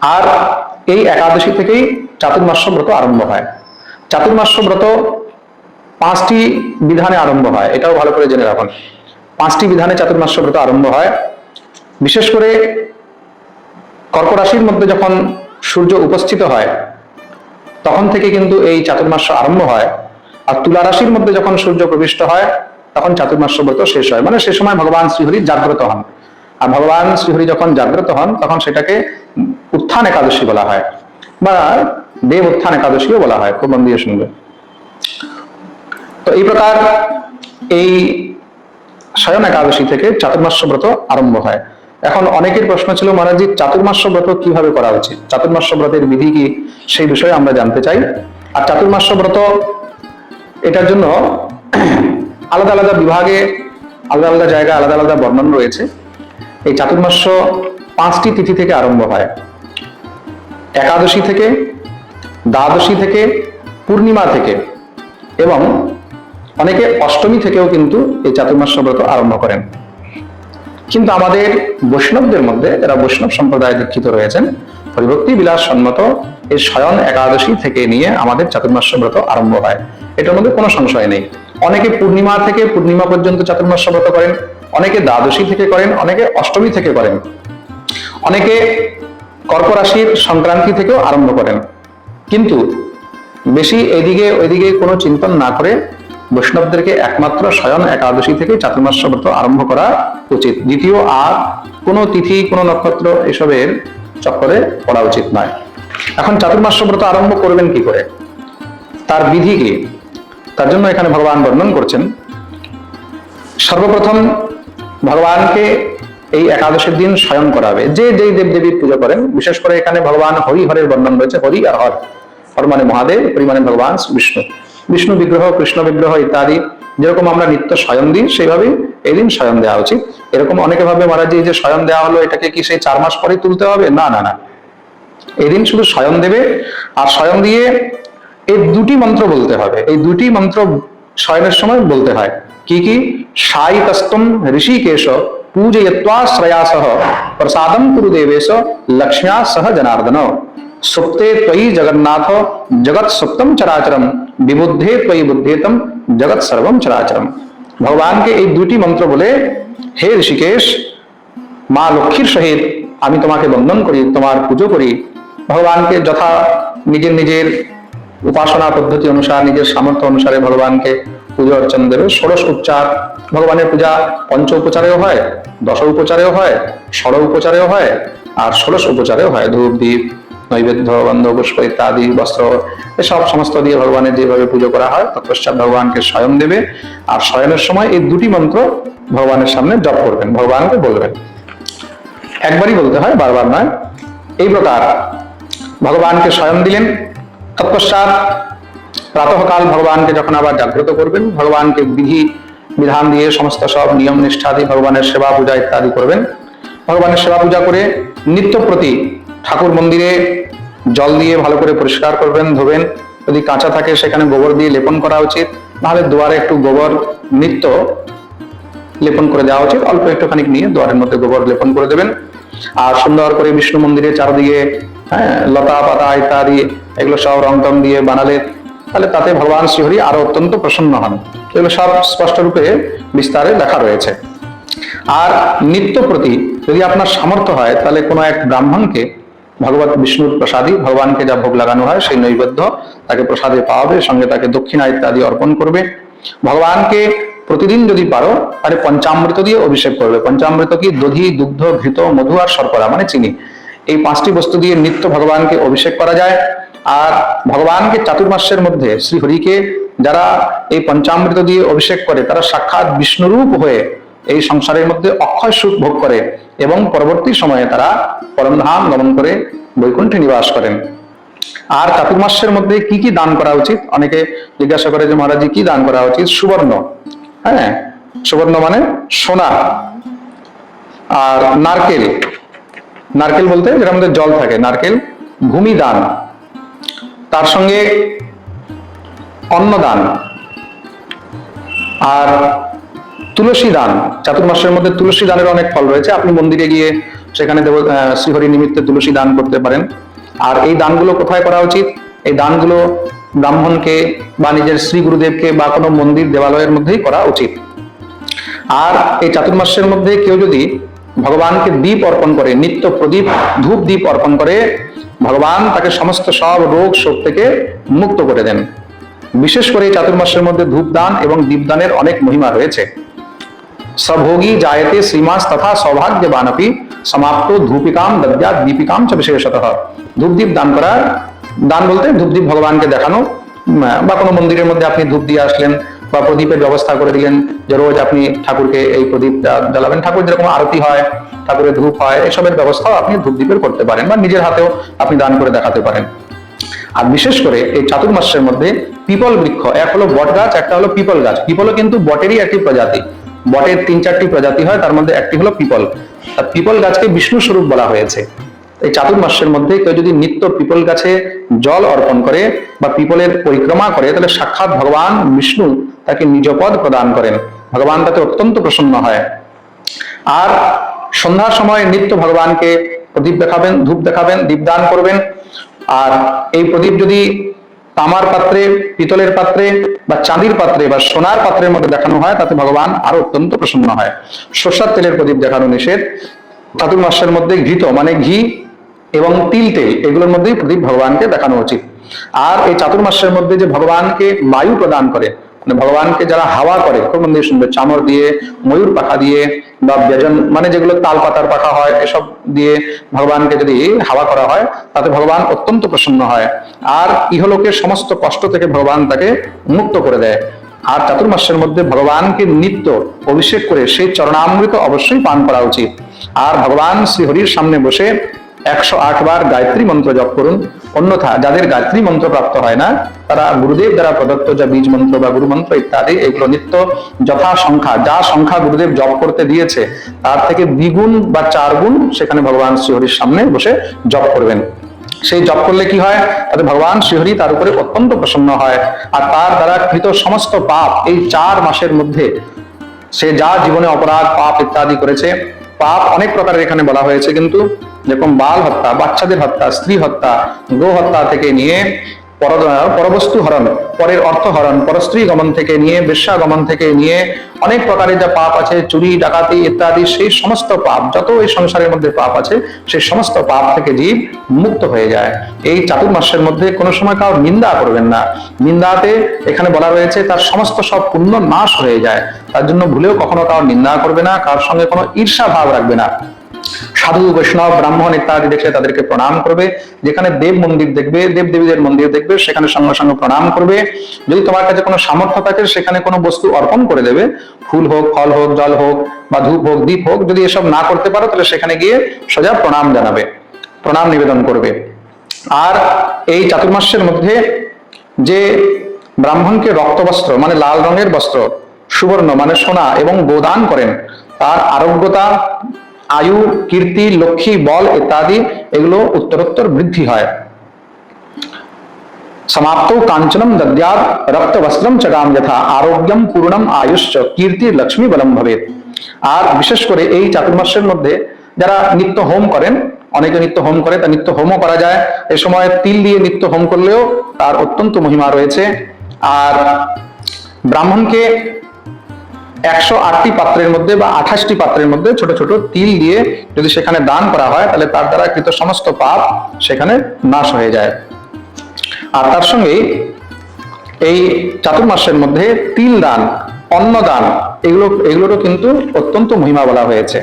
আর এই একাদশী থেকেই চাতুর্মাস্য ব্রত আরম্ভ হয়। চাতুর্মাস্য ব্রত পাঁচটি বিধানে আরম্ভ হয়, এটাও ভালো করে জেনে রাখুন। পাঁচটি বিধানে চাতুর্মাস্য ব্রত আরম্ভ হয়। বিশেষ করে কর্ক রাশির মধ্যে যখন সূর্য উপস্থিত হয়, তখন থেকে কিন্তু এই চাতুর্মাস্য আরম্ভ হয়। আর তুলা রাশির মধ্যে যখন সূর্য প্রবিষ্ট হয়, তখন চাতুর্মাস্য ব্রত শেষ হয়। মানে সে সময় ভগবান শ্রীহরি জাগ্রত হন। আর ভগবান শ্রীহরি যখন জাগ্রত হন, তখন সেটাকে উত্থান একাদশী বলা হয়। বা দেব উত্থান একাদশীও বলা হয়, খুব মন দিয়ে শুনবে। তো এই প্রকার এই স্বয়ং একাদশী থেকে চাতুর্মাস্য ব্রত আরম্ভ হয়। এখন অনেকের প্রশ্ন ছিল, মহারাজি চাতুর্মাস্য ব্রত কীভাবে করা উচিত? চাতুর্মাস্য ব্রতের বিধি কি সেই বিষয়ে আমরা জানতে চাই। আর চাতুর্মাস্য ব্রত, এটার জন্য আলাদা আলাদা বিভাগে, আলাদা আলাদা জায়গায় আলাদা আলাদা বর্ণন রয়েছে। এই চাতুর্মাস্য পাঁচটি তিথি থেকে আরম্ভ হয়। একাদশী থেকে, দ্বাদশী থেকে, পূর্ণিমা থেকে এবং অনেকে অষ্টমী থেকেও কিন্তু এই চাতুর্মাস্য ব্রত আরম্ভ করেন। কিন্তু আমাদের বৈষ্ণবদের মধ্যে যারা বৈষ্ণব সম্প্রদায়ে দীক্ষিত রয়েছেন হরিভক্তি বিলাস সম্মত এই স্বয়ং একাদশী থেকে নিয়ে আমাদের চাতুর্মাস্য ব্রত আরম্ভ হয়। এটার মধ্যে কোনো সংশয় নেই। অনেকে পূর্ণিমা থেকে পূর্ণিমা পর্যন্ত চাতুর্মাস্য ব্রত করেন। অনেকে দ্বাদশী থেকে করেন, অনেকে অষ্টমী থেকে করেন। অনেকে কর্ক রাশির সংক্রান্তি থেকেও আরম্ভ করেন। কিন্তু বেশি এদিকে ওইদিকে কোনো চিন্তন না করে বৈষ্ণবদেরকে একমাত্র স্বয়ং একাদশী থেকে চাতুর্মাস্য ব্রত আরম্ভ করা উচিত। দ্বিতীয় আর কোনো তিথি, কোনো নক্ষত্র এসবের চক্করে পড়া উচিত নয়। এখন চাতুর্মাস্য ব্রত আরম্ভ করবেন কি করে? তার বিধি কি তার জন্য এখানে ভগবান বর্ণন করছেন। সর্বপ্রথম ভগবানকে এই একাদশের দিন স্বয়ং করাবে যে যেই দেবদেবীর পুজো করেন, বিশেষ করে এখানে ভগবান হরি হরের বর্ণন রয়েছে, হরি আর হর। হর মানে মহাদেব, হরি মানে ভগবান বিষ্ণু। বিষ্ণু বিগ্রহ, কৃষ্ণ বিগ্রহ ইত্যাদি, যেরকম আমরা নিত্য স্বয়ং দিই, সেইভাবেই এই দিন স্বয়ং দেওয়া উচিত। এরকম অনেকে ভাবে, মহারাজ এই যে স্বয়ং দেওয়া হলো, এটাকে কি সেই চার মাস পরেই তুলতে হবে? না না না। এদিন শুধু স্বয়ং দেবে, আর স্বয়ং দিয়ে এই দুটি মন্ত্র বলতে হবে। এই দুটি মন্ত্র শয়নের সময় বলতে হয়। কি কি? সাই কস্তম ঋষিকেশ পূজয়ত্বা শ্রয়াসহ প্রসাদম কুরু দেবেশ লক্ষ্ম্যা সহ জনার্দন সুপ্তে ত্বয়ি জগন্নাথ জগৎ সুপ্তম চরাচরম বিবুদ্ধে ত্বয়ি বুদ্ধেতম জগৎ সর্বম চরাচরম ভগবানকে এই দুটি মন্ত্র বলে হে ঋষিকেশ মা লক্ষ্মীর সহিত আমি তোমাকে বন্দন করি তোমার পুজো করি ভগবানকে যথা নিজের নিজের উপাসনা পদ্ধতি অনুসার নিজের সামর্থ্য অনুসারে ভগবানকে পুজো অর্চনা দেবে। ষোড়শ উপচার ভগবানের পূজা পঞ্চ উপচারেও হয় দশ উপচারেও হয়, ষড় উপচারেও হয়, আর ষোড়শ উপচারেও হয়। ধূপ দ্বীপ নৈবেদ্য বন্ধ পুষ্প ইত্যাদি, বস্ত্র, এসব সমস্ত দিয়ে ভগবানের যেভাবে পুজো করা হয়, তৎপশ্চাৎ ভগবানকে স্বয়ং দেবে। আর শয়নের সময় এই দুটি মন্ত্র ভগবানের সামনে জপ করবেন, ভগবানকে বলবেন। একবারই বলতে হয়, বারবার নয়। এই প্রকার ভগবানকে স্বয়ং দিলেন, তৎপশ্চাৎ প্রাতঃকাল ভগবানকে যখন আবার জাগ্রত করবেন, ভগবানকে বিধি, বিধান দিয়ে সমস্ত সব নিয়ম নিষ্ঠা দিয়ে ভগবানের সেবা পূজা ইত্যাদি করবেন। ভগবানের সেবা পূজা করে নিত্য প্রতি ঠাকুর মন্দিরে জল দিয়ে ভালো করে পরিষ্কার করবেন, ধোবেন। যদি কাঁচা থাকে সেখানে গোবর দিয়ে লেপন করা উচিত। নাহলে দুয়ারে একটু গোবর নিত্য লেপন করে দেওয়া উচিত। অল্প একটুখানি নিয়ে দুয়ারের মধ্যে গোবর লেপন করে দেবেন। আর সুন্দর করে বিষ্ণু মন্দিরের চারদিকে হ্যাঁ লতা পাতা ইত্যাদি, এগুলো সব রং টং দিয়ে বানালে তাহলে তাতে ভগবান শ্রীহরি আরও অত্যন্ত প্রসন্ন হন। এগুলো সব স্পষ্ট রূপে বিস্তারে লেখা রয়েছে। আর নিত্য প্রতি যদি আপনার সামর্থ্য হয়, তাহলে কোনো এক ব্রাহ্মণকে, ভগবত বিষ্ণুর প্রসাদী, ভগবানকে যা ভোগ লাগানো হয়, সেই নৈবেদ্য তাকে প্রসাদে পাওয়াবে, সঙ্গে তাকে দক্ষিণা ইত্যাদি অর্পণ করবে। ভগবানকে প্রতিদিন যদি পারো, তাহলে পঞ্চামৃত দিয়ে অভিষেক করবে। পঞ্চামৃত কি? দধি, দুগ্ধ, ঘৃত, মধু আর শর্করা মানে চিনি। এই পাঁচটি বস্তু দিয়ে নিত্য ভগবানকে অভিষেক করা যায়। আর ভগবানকে চাতুর্মাসের মধ্যে শ্রী হরিকে যারা এই পঞ্চামৃত দিয়ে অভিষেক করে, তারা সাক্ষাৎ বিষ্ণুরূপ হয়ে এই সংসারের মধ্যে অক্ষয় সুখ ভোগ করে এবং পরবর্তী সময়ে তারা পরমধাম গমন করে বৈকুণ্ঠে নিবাস করেন। আর চাতুর্মাসের মধ্যে কি কি দান করা উচিত? অনেকে জিজ্ঞাসা করে যে মহারাজি কি দান করা উচিত? সুবর্ণ। হ্যাঁ? সুবর্ণ মানে সোনা। আর নারকেল। নারকেল বলতে যেটা আমাদের জল থাকে। নারকেল ভূমি দান তার সঙ্গে অন্নদান আর তুলসী দান। চাতুর্মাসের মধ্যে তুলসী দানের অনেক ফল রয়েছে। আপনি মন্দিরে গিয়ে সেখানে দেব শ্রীহরি নিমিত্তে তুলসী দান করতে পারেন। আর এই দানগুলো কোথায় করা উচিত? এই দানগুলো ব্রাহ্মণকে বা নিজের শ্রী গুরুদেবকে বা কোনো মন্দির দেবালয়ের মধ্যেই করা উচিত। আর এই চাতুর্মাসের মধ্যে কেউ যদি ভগবানকে দীপ অর্পণ করে, নিত্য প্রদীপ, ধূপ দীপ অর্পণ করে ভগবান তাকে সমস্ত সব রোগ শোক থেকে মুক্ত করে দেন। বিশেষ করে এই চাতুর্মাসের মধ্যে ধূপদান এবং দীপদানের অনেক মহিমা রয়েছে। সভোগী জায়তে শ্রীমাস তথা সৌভাগ্যবান আপনি সমাপ্ত ধূপিকাম দদ্যা দীপিকাম চ বিশেষতঃ। ধূপদীপ দান করার দান বলতে ধূপদীপ ভগবানকে দেখানো। বা কোনো মন্দিরের মধ্যে আপনি ধূপ দিয়ে আসলেন বা প্রদীপের ব্যবস্থা করে দিলেন যে রোজ আপনি ঠাকুরকে এই প্রদীপটা জ্বালাবেন। ঠাকুর যেরকম আরতি হয় ঠাকুরের ধূপ হয়, এসবের ব্যবস্থাও আপনি ধূপদীপের করতে পারেন বা নিজের হাতেও আপনি দান করে দেখাতে পারেন। আর বিশেষ করে এই চাতুর্মাসের মধ্যে পিপল বৃক্ষ, এক হলো বট গাছ, একটা হলো পিপল গাছ। পিপলও কিন্তু বটেরই একটি প্রজাতি। বটের তিন চারটি প্রজাতি হয়, তার মধ্যে একটি হলো পিপল। আর পিপল গাছকে বিষ্ণু স্বরূপ বলা হয়েছে। এই চাতুর্মাসের মধ্যে কেউ যদি নিত্য পিপল গাছে জল অর্পণ করে বা পিপলের পরিক্রমা করে, তাহলে সাক্ষাৎ ভগবান বিষ্ণু তাকে নিজ পদ প্রদান করেন। ভগবান তাতে অত্যন্ত প্রসন্ন হয়। আর সন্ধ্যার সময় নিত্য ভগবানকে প্রদীপ দেখাবেন, ধূপ দেখাবেন, দীপদান করবেন। আর এই প্রদীপ যদি তামার পাত্রে, পিতলের পাত্রে বা চাঁদির পাত্রে বা সোনার পাত্রের মধ্যে দেখানো হয়, তাতে ভগবান আরও অত্যন্ত প্রসন্ন হয়। সর্ষার তেলের প্রদীপ দেখানো নিষেধ। চাতুর্মাসের মধ্যে ঘৃত মানে ঘি এবং তিল তেল, এগুলোর মধ্যেই প্রদীপ ভগবানকে দেখানো উচিত। আর এই চাতুর্মাসের মধ্যে যে ভগবানকে বায়ু প্রদান করে ভগবানকে যারা হাওয়া করে, খুব মন দিয়ে শুনবে চামর দিয়ে, ময়ূর পাখা দিয়ে বা ব্যজন মানে যেগুলো তাল পাতার পাখা হয়, এসব দিয়ে ভগবানকে যদি হাওয়া করা হয়, তাতে ভগবান অত্যন্ত প্রসন্ন হয়। আর ইহলোকের সমস্ত কষ্ট থেকে ভগবান তাকে মুক্ত করে দেয়। আর চাতুর্মাসের মধ্যে ভগবানকে নিত্য অভিষেক করে সেই চরণামৃত অবশ্যই পান করা উচিত। আর ভগবান শ্রীহরির সামনে বসে একশো আট বার গায়ত্রী মন্ত্র জপ করুন। অন্যথা যাদের গায়ত্রী মন্ত্র প্রাপ্ত হয় না, তারা গুরুদেব দ্বারা প্রদত্ত যা বীজ মন্ত্র বা গুরু মন্ত্র ইত্যাদি, এগুলো নিত্য যথা সংখ্যা, যা সংখ্যা গুরুদেব জপ করতে দিয়েছে, তার থেকে দ্বিগুণ বা চার গুণ সেখানে ভগবান শ্রীহরির সামনে বসে জপ করবেন। সেই জপ করলে কি হয়? তাতে ভগবান শ্রীহরি তার উপরে অত্যন্ত প্রসন্ন হয় আর তার দ্বারা কৃত সমস্ত পাপ এই চার মাসের মধ্যে সে যা জীবনে অপরাধ, পাপ ইত্যাদি করেছে পাপ অনেক প্রকারের এখানে বলা হয়েছে, কিন্তু যেরকম বাল হত্যা, বাচ্চাদের হত্যা, স্ত্রী হত্যা, গো হত্যা থেকে নিয়ে পরবস্তু হরণ, পরের অর্থ হরণ, পরস্ত্রী গমন থেকে নিয়ে বেশ্যা গমন থেকে নিয়ে, অনেক প্রকারের যা পাপ আছে, চুরি, ডাকাতি ইত্যাদি, সেই সমস্ত পাপ, যত এই সংসারের মধ্যে পাপ আছে, সেই সমস্ত পাপ থেকে জীব মুক্ত হয়ে যায়। এই চাতুর্মাসের মধ্যে কোনো সময় কারও নিন্দা করবেন না। নিন্দাতে এখানে বলা রয়েছে, তার সমস্ত সব পুণ্য নাশ হয়ে যায়। তার জন্য ভুলেও কখনো কারও নিন্দা করবে না কার সঙ্গে কোনো ঈর্ষা ভাব রাখবে না। সাধু, বৈষ্ণব, ব্রাহ্মণ ইত্যাদি দেখে তাদেরকে প্রণাম করবে। যেখানে দেব মন্দির দেখবে, দেব দেবীদের মন্দির দেখবে, সেখানে সঙ্গে সঙ্গে প্রণাম করবে। যদি তোমার কাছে কোনো সামর্থ্য থাকে, সেখানে কোনো বস্তু অর্পণ করে দেবে। ফুল হোক, ফল হোক, জল হোক বা ধূপ হোক, দীপ হোক, যদি এসব না করতে পারো, তাহলে সেখানে গিয়ে সোজা প্রণাম জানাবে, প্রণাম নিবেদন করবে। আর এই চাতুর্মাসের মধ্যে যে ব্রাহ্মণকে রক্তবস্ত্র মানে লাল রঙের বস্ত্র, সুবর্ণ মানে সোনা এবং গোদান করেন, তার আরোগ্যতা আয়ু, কীর্তি, লক্ষ্মী, বল ইত্যাদি এগুলো উত্তরোত্তর বৃদ্ধি হয়। সমাপ্ত কাঞ্চনম দদ্যাদ রক্ত বস্ত্রম চগাম যথা আরোগ্যম পূর্ণম আয়ুষ্চ কীর্তি লক্ষ্মী বলম ভবেত আর বিশেষ করে এই চাতুর্মাসের মধ্যে যারা নিত্য হোম করেন, অনেকে নিত্য হোম করে, তা নিত্য হোমও করা যায়। এ সময় তিল দিয়ে নিত্য হোম করলেও তার অত্যন্ত মহিমা রয়েছে। আর ব্রাহ্মণকে একশো আটটি পাত্রের মধ্যে বা আঠাশটি পাত্রের মধ্যে ছোট ছোট তিল দিয়ে যদি সেখানে দান করা হয়, তাহলে তার দ্বারা কৃত সমস্ত পাপ সেখানে নাশ হয়ে যায়। আর তার সঙ্গে এই চাতুর্মাসের মধ্যে তিল দান, অন্ন দান, এগুলো, এগুলোরও কিন্তু অত্যন্ত মহিমা বলা হয়েছে।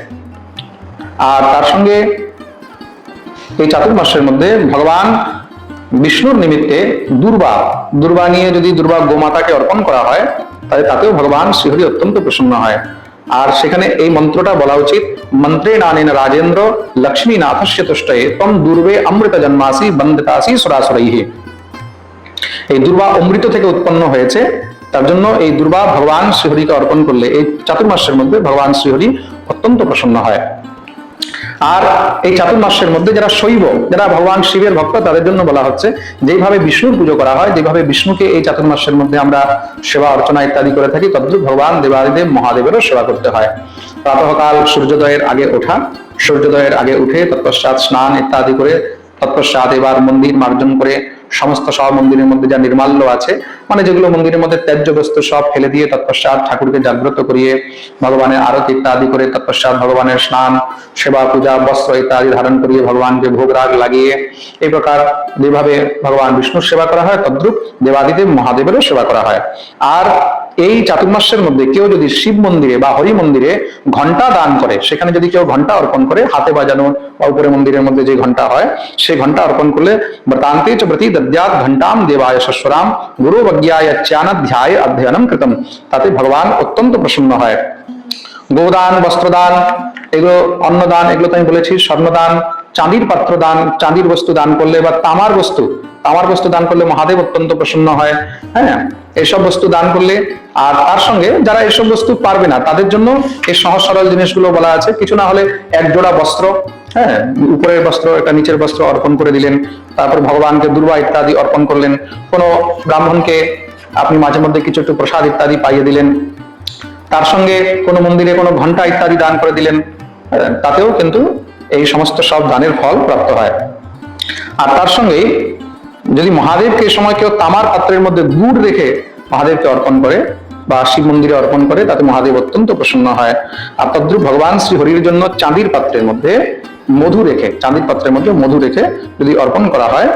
আর তার সঙ্গে এই চাতুর্মাসের মধ্যে ভগবান বিষ্ণুর নিমিত্তে দুর্বা দুর্বা নিয়ে যদি দুর্বা গোমাতাকে অর্পণ করা হয় তাহলে তাতেও ভগবান শ্রীহরি অত্যন্ত প্রসন্ন হয়। আর সেখানে এই মন্ত্রটা বলা উচিত, মন্ত্রে নানেন রাজেন্দ্র লক্ষ্মী নাথস্য তুষ্টয়ে তম দুর্বে অমৃত জন্মাসি, বন্দিতাসি সুরাসুরৈহি এই দুর্বা অমৃত থেকে উৎপন্ন হয়েছে। তার জন্য এই দুর্বা ভগবান শ্রীহরিকে অর্পণ করলে, এই চাতুর্মাসের মধ্যে ভগবান শ্রীহরি অত্যন্ত প্রসন্ন হয়। আর এই চাতুর্মাসের মধ্যে যারা শৈব, যারা ভগবান শিবের ভক্ত, তাদের জন্য বলা হচ্ছে যেভাবে বিষ্ণুর পুজো করা হয় যেভাবে বিষ্ণুকে এই চাতুর্মাসের মধ্যে আমরা সেবা অর্চনা ইত্যাদি করে থাকি, তদ্রুপ ভগবান দেবাদিদেব মহাদেবেরও সেবা করতে হয়। প্রাতঃকাল সূর্যোদয়ের আগে ওঠা, সূর্যোদয়ের আগে উঠে তৎপশ্চাৎ স্নান ইত্যাদি করে, তৎপশ্চাৎ এবার মন্দির মার্জন করে সমস্ত সব মন্দিরের মধ্যে যা নির্মাল্য আছে মানে যেগুলো মন্দিরের মধ্যে ত্যায্য বস্তু সব ফেলে দিয়ে তৎপশ্চাৎ ঠাকুরকে জাগ্রত করিয়ে ভগবানের আরতি ইত্যাদি করে তৎপশ্চাৎ ভগবানের স্নান, সেবা, পূজা, বস্ত্র ইত্যাদি ধারণ করিয়ে ভগবানকে ভোগ রাগ লাগিয়ে এই প্রকার যেভাবে ভগবান বিষ্ণুর সেবা করা হয়, তদ্রুপ দেবাদিদেব মহাদেবেরও সেবা করা হয়। আর এই চাতুর্মাসের মধ্যে কেউ যদি শিব মন্দিরে বা হরি মন্দিরে ঘণ্টা দান করে, সেখানে যদি কেউ ঘণ্টা অর্পণ করে, হাতে বাজানো বা উপরে মন্দিরের মধ্যে যে ঘণ্টা হয়, সেই ঘণ্টা অর্পণ করলে ব্রতান্তে চ প্রতি দদ্যাত ঘন্টাম দেবায় শস্বরাম গুরু বজ্ঞায় ধ্যায় অধ্যয়নম কৃতম। তাতে ভগবান অত্যন্ত প্রসন্ন হয়। গোদান, বস্ত্রদান, এগুলো অন্নদান, এগুলো তো আমি বলেছি, স্বর্ণদান, চাঁদির পাত্র দান চাঁদির বস্তু দান করলে বা তামার বস্তু তামার বস্তু দান করলে মহাদেব অত্যন্ত প্রসন্ন হয় হ্যাঁ এইসব বস্তু দান করলে, আর তার সঙ্গে যারা এসব বস্তু পারবে না, তাদের জন্য এই সহজ সরল জিনিসগুলো বলা আছে। কিছু না হলে এক জোড়া বস্ত্র হ্যাঁ উপরের বস্ত্র, একটা নিচের বস্ত্র অর্পণ করে দিলেন, তারপর ভগবানকে দুর্বা ইত্যাদি অর্পণ করলেন। কোনো ব্রাহ্মণকে আপনি মাঝে মধ্যে কিছু একটু প্রসাদ ইত্যাদি পাইয়ে দিলেন। তার সঙ্গে কোনো মন্দিরে কোনো ঘণ্টা ইত্যাদি দান করে দিলেন তাতেও কিন্তু এই সমস্ত সব দানের ফল প্রাপ্ত হয়। আর তার সঙ্গে যদি মহাদেবকে সময় কেউ তামার পাত্রের মধ্যে গুড় রেখে মহাদেবকে অর্পণ করে বা শিব মন্দিরে অর্পণ করে তাতে মহাদেব অত্যন্ত প্রসন্ন হয়। আর তদ্রুপ ভগবান শ্রী হরির জন্য চাঁদির পাত্রের মধ্যে মধু রেখে চাঁদির পাত্রের মধ্যে মধু রেখে যদি অর্পণ করা হয়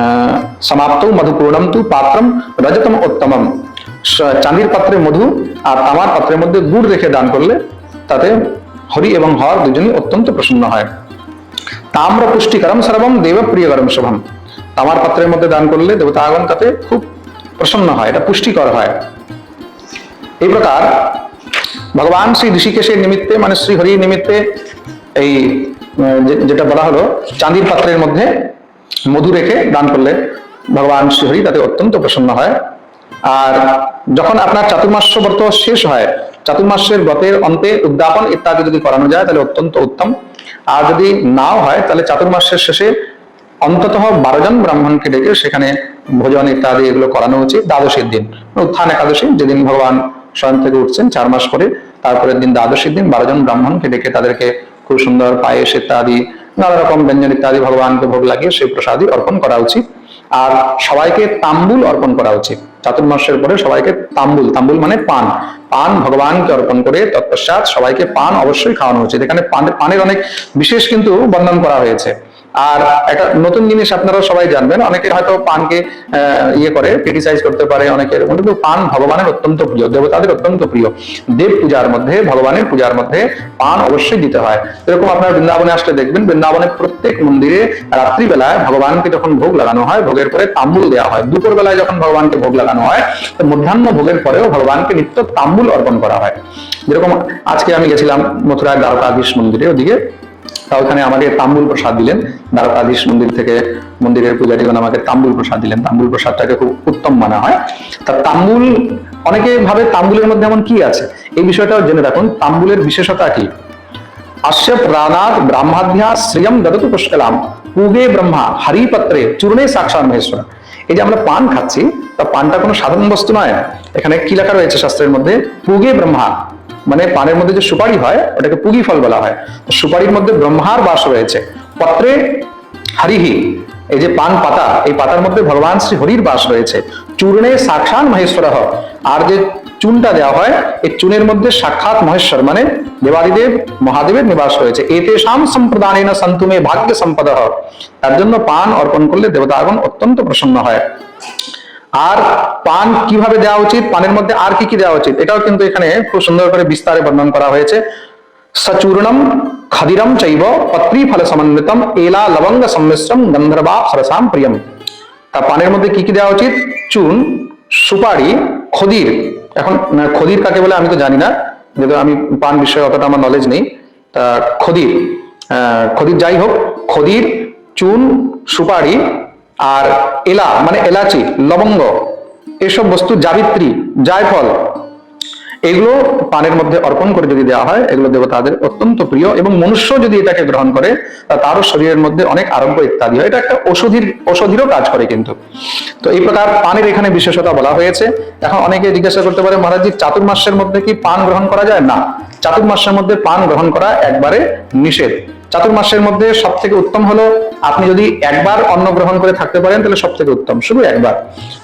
আহ, সমাপ্ত মধুপূর্ণম তু পাত্রম রজতম উত্তমম। চাঁদির পাত্রে মধু আর তামার পাত্রের মধ্যে গুড় রেখে দান করলে তাতে হরি এবং হর দুজনই অত্যন্ত প্রসন্ন হয়। তাম্র পুষ্টিকরম সর্বম দেব প্রিয়করম শুভম। তামার পাত্রের মধ্যে দান করলে দেবতাগণ তাতে খুব প্রসন্ন হয়, এটা পুষ্টিকর হয়। এই প্রকার ভগবান শ্রী ঋষিকেশের নিমিত্তে মানে শ্রী হরির নিমিত্তে এই যেটা বলা হলো, চাঁদির পাত্রের মধ্যে মধু রেখে দান করলে ভগবান শ্রীহরি তাতে অত্যন্ত প্রসন্ন হয়। আর যখন আপনার চাতুর্মাস্য ব্রত শেষ হয়, চাতুর্মাসের ব্রতের অন্তে উদ্যাপন ইত্যাদি যদি করানো যায়, তাহলে অত্যন্ত উত্তম। আর যদি নাও হয়, তাহলে চাতুর্মাসের শেষে অন্তত বারো জন ব্রাহ্মণকে ডেকে সেখানে ভোজন ইত্যাদি এগুলো করানো উচিত। দ্বাদশীর দিন, উত্থান একাদশী, যেদিন ভগবান স্বয়ং থেকে উঠছেন চার মাস পরে তারপরের দিন দ্বাদশীর দিন বারো জন ব্রাহ্মণকে ডেকে তাদেরকে খুব সুন্দর পায়েস ইত্যাদি, নানা রকম ব্যঞ্জন ইত্যাদি ভগবানকে ভোগ লাগিয়ে সেই প্রসাদই অর্পণ করা উচিত। আর সবাইকে তাম্বুল অর্পণ করা উচিত। চাতুর্মাসের পরে সবাইকে তাম্বুল তাম্বুল মানে পান। পান ভগবানকে অর্পণ করে তৎপশ্চাৎ সবাইকে পান অবশ্যই খাওয়ানো উচিত। এখানে পান- পানের অনেক বিশেষ কিন্তু বর্ণন করা হয়েছে। আর একটা নতুন জিনিস আপনারা সবাই জানবেন, অনেকে হয়তো পানকে ইয়ে করে ক্রিটিসাইজ করতে পারে, অনেকের কিন্তু পান ভগবানের অত্যন্ত প্রিয়, দেবতাদের অত্যন্ত প্রিয়। দেব পূজার মধ্যে, ভগবানের পূজার মধ্যে পান অবশ্যই দিতে হয়। এরকম আপনার বৃন্দাবনে আসলে দেখবেন, বৃন্দাবনে প্রত্যেক মন্দিরে রাত্রিবেলায় ভগবানকে যখন ভোগ লাগানো হয়, ভোগের পরে তাম্বুল দেওয়া হয়। দুপুর বেলায় যখন ভগবানকে ভোগ লাগানো হয়, তো মধ্যাহ্ন ভোগের পরেও ভগবানকে নিত্য তাম্বুল অর্পণ করা হয়। যেরকম আজকে আমি গেছিলাম মথুরায় দ্বারকাধীশ মন্দিরে ওদিকে তা ওখানে আমাকে তাম্বুল প্রসাদ দিলেন। দ্বারকাধীশ মন্দির থেকে মন্দিরের পূজারীগণ আমাকে তাম্বুল প্রসাদ দিলেন। তাম্বুল প্রসাদটাকে খুব উত্তম মানা হয়। তা তাম্বুল, অনেকে ভাবে তাম্বুলের মধ্যে এমন কি আছে? এই বিষয়টাও জেনে রাখুন। তাম্বুলের বিশেষতা কি? আশ্য প্রাণাত ব্রাহ্মাধ্যা শ্রিয়ম দদতু পুষ্কলাম। পুগে ব্রহ্মা হরিপত্রে চূর্ণে সাক্ষাৎ মহেশ্বর। এই যে আমরা পান খাচ্ছি, তা পানটা কোনো সাধারণ বস্তু নয়। এখানে কি লেখা রয়েছে শাস্ত্রের মধ্যে? পুগে ব্রহ্মা মানে পানের মধ্যে যে সুপারি হয়, ওটাকে পুগি ফল বলা হয়। সুপারির মধ্যে ব্রহ্মার বাস রয়েছে। পত্রে হরিহি, এই যে পান পাতা, এই পাতার মধ্যে ভগবান শ্রী হরির বাস রয়েছে। চূর্ণে সাক্ষাৎ মহেশ্বর। আর যে চুনটা দেওয়া হয়, এই চুনের মধ্যে সাক্ষাৎ মহেশ্বর মানে দেবাদিদেব, মহাদেবের নিবাস রয়েছে। এতে এতেষাম সম্প্রদানেন সন্তুমে ভাগ্য সম্পদ তার জন্য পান অর্পণ করলে দেবতাগণ অত্যন্ত প্রসন্ন হয়। আর পান কীভাবে দেওয়া উচিত? পানের মধ্যে আর কি কি দেওয়া উচিত? এটাও কিন্তু এখানে খুব সুন্দর করে বিস্তারে বর্ণন করা হয়েছে। সচূর্ণম খদিরম চৈব পত্রী ফল সমন্বিতম এলা লবঙ্গ সম্মিশ্রম গন্ধর্বাপ সরসাম প্রিয়ম। তা পানের মধ্যে কি কি দেওয়া উচিত? চুন, সুপারি, খদির। এখন খদির কাকে বলে আমি তো জানি না, যেহেতু আমি পান বিষয়ে অতটা আমার নলেজ নেই। তা খদির খদির যাই হোক, খদির, চুন, সুপারি আর এলা মানে এলাচি, লবঙ্গ, এসব বস্তু জাবিত্রী, জায়ফল, এগুলো পানের মধ্যে অর্পণ করে যদি দেওয়া হয়, এগুলো দেবতাদের অত্যন্ত প্রিয় এবং মনুষ্য যদি এটাকে গ্রহণ করে, তা তারও শরীরের মধ্যে অনেক আরোগ্য ইত্যাদি হয়। এটা একটা ওষুধির, ওষুধিরও কাজ করে কিন্তু। তো এই প্রকার পানের এখানে বিশেষতা বলা হয়েছে। এখন অনেকে জিজ্ঞাসা করতে পারে, মহারাজ চাতুর্মাসের মধ্যে কি পান গ্রহণ করা যায়? না, চাতুর্মাসের মধ্যে পান গ্রহণ করা একবারে নিষেধ। চাতুর্মাসের মধ্যে সব থেকে উত্তম হলো আপনি যদি একবার অন্ন গ্রহণ করে থাকতে পারেন, তাহলে সব থেকে উত্তম, শুধু একবার।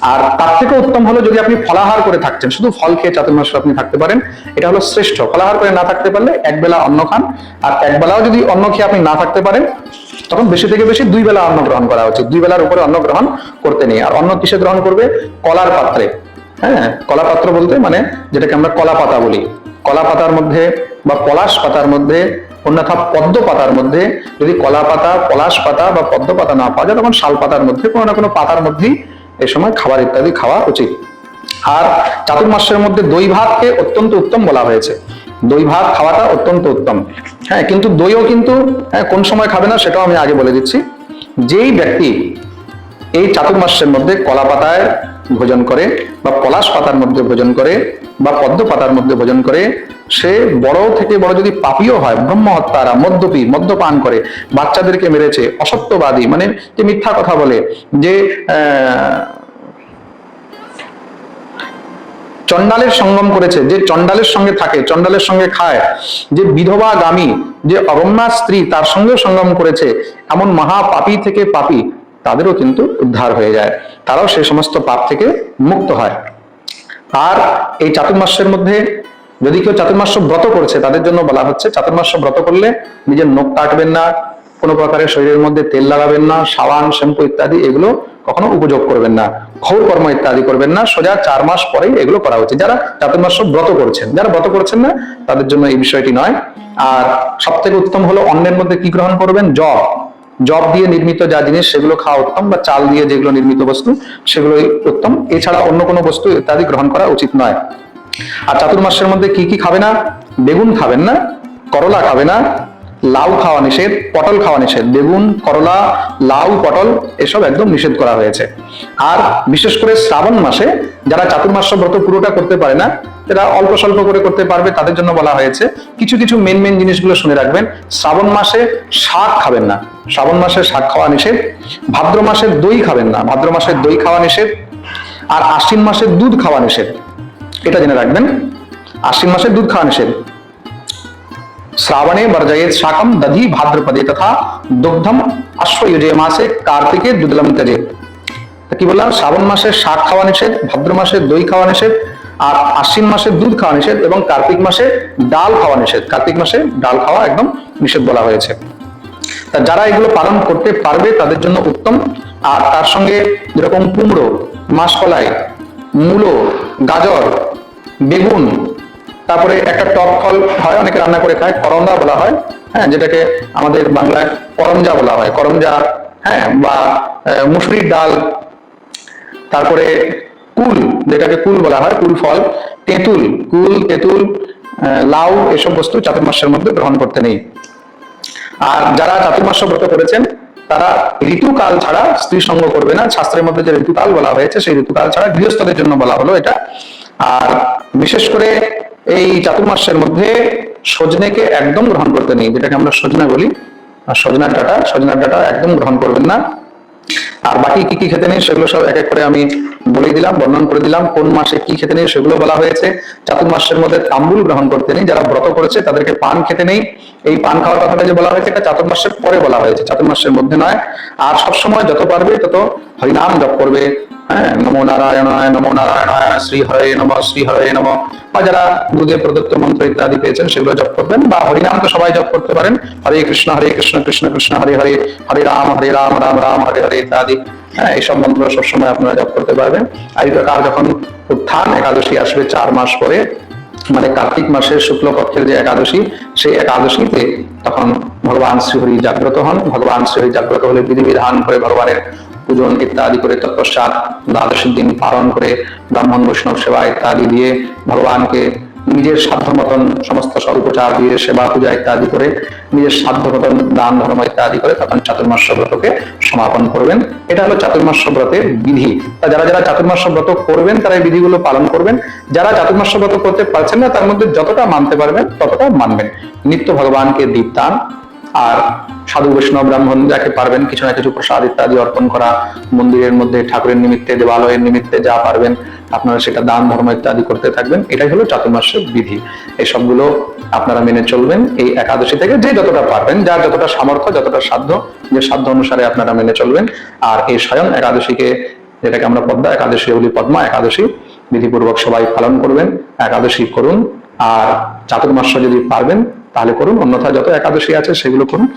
আর তার থেকে উত্তম হলো যদি আপনি ফলাহার করে থাকছেন শুধু ফল খেয়ে চাতুর্মাসে আপনি থাকতে পারেন, এটা হলো শ্রেষ্ঠ। ফলাহার করে না থাকতে পারলে এক বেলা অন্ন খান, আর এক বেলাও যদি অন্ন খেয়ে আপনি না থাকতে পারেন, তখন বেশি থেকে বেশি দুই বেলা অন্ন গ্রহণ করা উচিত। দুই বেলার উপরে অন্ন গ্রহণ করতে নেই। আর অন্ন কিসে গ্রহণ করবে? কলার পাত্রে। হ্যাঁ কলা পাত্র বলতে মানে যেটাকে আমরা কলা পাতা বলি। কলা পাতার মধ্যে বা পলাশ পাতার মধ্যে অন্যথা পদ্ম পাতার মধ্যে যদি কলা পাতা পলাশ পাতা বা পদ্ম পাতা না পাওয়া যায় তখন শাল পাতার মধ্যে কোনো না কোনো পাতার মধ্যেই এই সময় খাবার ইত্যাদি খাওয়া উচিত। আর চাতুর্মাসের মধ্যে দই ভাতকে অত্যন্ত উত্তম বলা হয়েছে। দই ভাত খাওয়াটা অত্যন্ত উত্তম। হ্যাঁ কিন্তু দইও কিন্তু হ্যাঁ, কোন সময় খাবে না সেটাও আমি আগে বলে দিচ্ছি। যেই ব্যক্তি এই চাতুর্মাসের মধ্যে কলা পাতায় ভোজন করে বা পলাশ পাতার মধ্যে ভোজন করে বা পদ্ম পাতার মধ্যে ভোজন করে সে বড় থেকে বড় যদি পাপিও হয় ব্রহ্ম হত্যারা মদ্যপী মদ্যপান করে বাচ্চাদেরকে মেরেছে অসত্যবাদী মানে যে মিথ্যা কথা বলে যে আহ, চন্ডালের সঙ্গম করেছে যে চন্ডালের সঙ্গে থাকে চন্ডালের সঙ্গে খায় যে বিধবা গামী যে অরণ্যা স্ত্রী তার সঙ্গে সঙ্গম করেছে এমন মহা পাপী থেকে পাপী তাদেরও কিন্তু উদ্ধার হয়ে যায়। তারাও সেই সমস্ত পাপ থেকে মুক্ত হয়। আর এই চাতুর্মাসের মধ্যে যদি কেউ চাতুর্মাস ব্রত করছে, তাদের জন্য বলা হচ্ছে চাতুর্মাস ব্রত করলে নিজের নখ কাটবেন না, কোনো প্রকারের শরীরের মধ্যে তেল লাগাবেন না, সাবান, শ্যাম্পু ইত্যাদি এগুলো কখনো উপযোগ করবেন না। ঘৌর কর্ম ইত্যাদি করবেন না। সোজা চার মাস পরেই এগুলো করা উচিত যারা চাতুর্মাস ব্রত করছেন, যারা ব্রত করছেন না, তাদের জন্য এই বিষয়টি নয়। আর সব থেকে উত্তম হলো অন্যের মধ্যে কি গ্রহণ করবেন? জব জব দিয়ে নির্মিত যা জিনিস সেগুলো খাওয়া উত্তম বা চাল দিয়ে যেগুলো নির্মিত বস্তু সেগুলোই উত্তম। এছাড়া অন্য কোনো বস্তু ইত্যাদি গ্রহণ করা উচিত নয়। আর চাতুর্মাসের মধ্যে কি কি খাবে না? বেগুন খাবেন না, করলা খাবে না লাউ খাওয়া নিষেধ, পটল খাওয়া নিষেধ, বেগুন, করলা, লাউ, পটল, এসব একদম নিষেধ করা হয়েছে। আর বিশেষ করে শ্রাবণ মাসে যারা চাতুর্মাস ব্রত পুরোটা করতে পারে না যারা অল্প স্বল্প করে করতে পারবে, তাদের জন্য বলা হয়েছে। কিছু কিছু মেন মেন জিনিসগুলো শুনে রাখবেন। শ্রাবণ মাসে শাক খাবেন না। শ্রাবণ মাসে শাক খাওয়া নিষেধ। ভাদ্র মাসে দই খাবেন না। ভাদ্র মাসে দই খাওয়া নিষেধ। আর আশ্বিন মাসে দুধ খাওয়া নিষেধ। এটা জেনে রাখবেন। আশ্বিন মাসে দুধ খাওয়া নিষেধ। শ্রাবণে বর্জয়েত শাকম দধি ভাদ্রপদে তথা দুগ্ধম অশ্বয়ুজে মাসে কার্তিকে দুধলম তেজে কি বললাম শ্রাবণ মাসে শাক খাওয়া নিষেধ ভাদ্র মাসে দই খাওয়া নিষেধ আর আশ্বিন মাসে দুধ খাওয়া নিষেধ এবং কার্তিক মাসে ডাল খাওয়া নিষেধ কার্তিক মাসে ডাল খাওয়া একদম নিষেধ বলা হয়েছে। তা যারা এগুলো পালন করতে পারবে তাদের জন্য উত্তম। আর তার সঙ্গে যেরকম কুমড়ো, মাসকলাই, মূলো, গাজর, বেগুন তারপরে একটা টক ফল হয়, অনেকে রান্না করে খায়, করমদা বলা হয় হ্যাঁ যেটাকে আমাদের বাংলায় করমজা বলা হয়। করমজা হ্যাঁ বা মুসুরির ডাল, তারপরে কুল, যেটাকে কুল বলা হয়, কুল ফল, তেঁতুল, কুল, তেঁতুল লাউ, এসব বস্তু চাতুর্মাসের মধ্যে গ্রহণ করতে নেই। আর যারা চাতুর্মাস ব্রত করেছেন, তারা ঋতুকাল ছাড়া স্ত্রী সঙ্গ করবে না। শাস্ত্রের মধ্যে যে ঋতুকাল বলা হয়েছে, সেই ঋতুকাল ছাড়া গৃহস্থদের জন্য বলা হলো এটা। আর বিশেষ করে এই চাতুর্মাসের মধ্যে সজনেকে একদম গ্রহণ করতে নেই, যেটাকে আমরা সজনা বলি। আর সজনার ডাটা সজনার ডাটা একদম গ্রহণ করবেন না। আর বাকি কি কি খেতে নেই সেগুলো সব এক এক করে আমি বলে দিলাম, বর্ণন করে দিলাম, কোন মাসে কি খেতে নেই সেগুলো বলা হয়েছে। চাতুর্মাসের মধ্যে তাম্বুল গ্রহণ করতে নেই, যারা ব্রত করেছে তাদেরকে পান খেতে নেই। এই পান খাওয়ার কথাটা যে বলা হয়েছে, এটা চাতুর্মাসের পরে বলা হয়েছে চাতুর্মাসের মধ্যে নয়। আর সবসময় যত পারবে তত হরিনাম জপ করবে। নমো নারায়ণায় নমো নারায়ণায় শ্রী হরে নম, শ্রী হরে নম। বা যারা দুধে প্রদত্ত মন্ত্র ইত্যাদি পেয়েছেন, সেগুলো জপ করবেন বা হরিনাম তো সবাই জপ করতে পারেন। হরে কৃষ্ণ হরে কৃষ্ণ কৃষ্ণ কৃষ্ণ, হরে হরে হরে রাম হরে রাম রাম রাম, হরে হরে ইত্যাদি। হ্যাঁ এইসব মন্ত্র সবসময় আপনারা জপ করতে পারবেন। যখন উত্থান, একাদশী আসবে চার মাস পরে মানে কার্তিক মাসের শুক্লপক্ষের যে একাদশী, সেই একাদশীতে তখন ভগবান শ্রীহরি জাগ্রত হন। ভগবান শ্রীহরি জাগ্রত হলে বিধিবিধান করে ভগবানের পূজন ইত্যাদি করে তৎপশ্চাৎ দ্বাদশীর দিন পালন করে ব্রাহ্মণ বৈষ্ণব সেবা ইত্যাদি দিয়ে ভগবানকে নিজের সাধ্য মতন সমস্ত স্বল্পচার দিয়ে সেবা পূজা ইত্যাদি করে নিজের সাধ্য মতন দান ধর্ম ইত্যাদি করে তখন চাতুর্মাস্য ব্রতকে সমাপন করবেন। এটা হলো চাতুর্মাস ব্রতের বিধি। তা যারা যারা চাতুর্মাস ব্রত করবেন, তারা এই বিধিগুলো পালন করবেন। যারা চাতুর্মাস্য ব্রত করতে পারছেন না, তার মধ্যে যতটা মানতে পারবেন, ততটা মানবেন। নিত্য ভগবানকে দীপদান আর সাধু, বৈষ্ণব, ব্রাহ্মণ যাকে পারবেন কিছু না কিছু প্রসাদ ইত্যাদি অর্পণ করা, মন্দিরের মধ্যে ঠাকুরের নিমিত্তে, দেবালয়ের নিমিত্তে যা পারবেন, আপনারা সেটা দান, ধর্ম ইত্যাদি করতে থাকবেন। এটাই হলো চাতুর্মাসের বিধি। এই সবগুলো আপনারা মেনে চলবেন এই একাদশী থেকে যে যতটা পারবেন, যার যতটা সামর্থ্য, যতটা সাধ্য, যে সাধ্য অনুসারে আপনারা মেনে চলবেন। আর এই স্বয়ং একাদশীকে, যেটাকে আমরা পদ্মা, একাদশী বলি পদ্মা, একাদশী বিধিপূর্বক সবাই পালন করবেন, একাদশী করুন। আর চাতুর্মাস যদি পারবেন, তাহলে করুন। অন্যথা যত একাদশী আছে, সেগুলো করুন।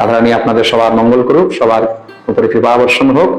রাধারানী আপনাদের সবার মঙ্গল করুক সবার উপরে কৃপা আবর্ষণ হোক।